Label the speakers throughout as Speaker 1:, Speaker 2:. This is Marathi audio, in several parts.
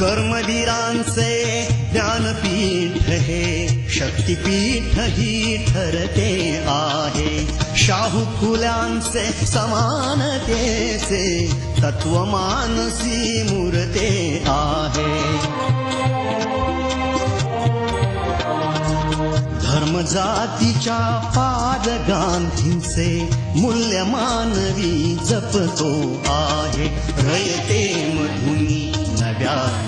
Speaker 1: कर्मवीरांचे ज्ञानपीठ हे शक्तिपीठ ही ठरते आहे. शाहू फुल्यांचे समानतेचे तत्वमानसी मूर्ते आहे. धर्म मूल्य मानवी जपतो आहे. रयते मधुनी नव्या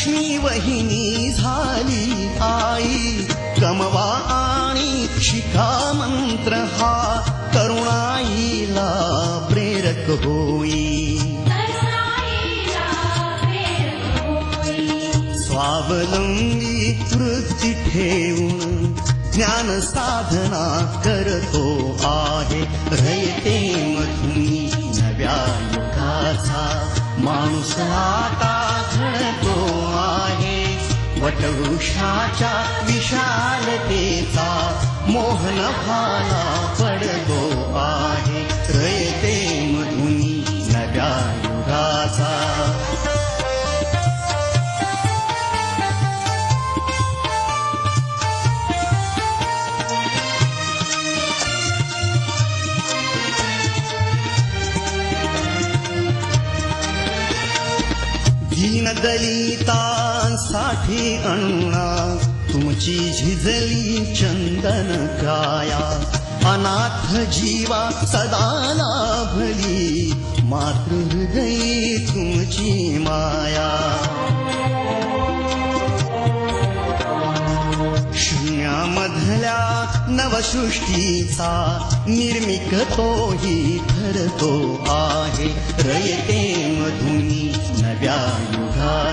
Speaker 1: लक्ष्मी वहिनी झाली आई कमवा आणि शिका मंत्र हा तरुणाईला प्रेरक होई। स्वावलंबी वृत्ती ठेवून ज्ञान साधना करतो आहे रयते वटवृक्षाच्या विशालतेचा मोहन भाला पडतो आहे दीनदलितांसाठी अण्णा तुमची झिजली चंदन काया अनाथ जीवा सदा लाभली मातृहृदयी तुमची माया. शून्यामधल्या नवसृष्टीचा निर्मिक तोही ठरतो आहे. रयते मधुनी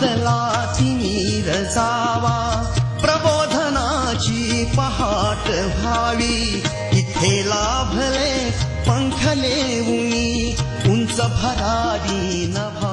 Speaker 1: जीवनातला तिमीर जावा प्रबोधनाची पहाट व्हावी. इथे लाभले पंख लेऊनी उंच भरारी नभा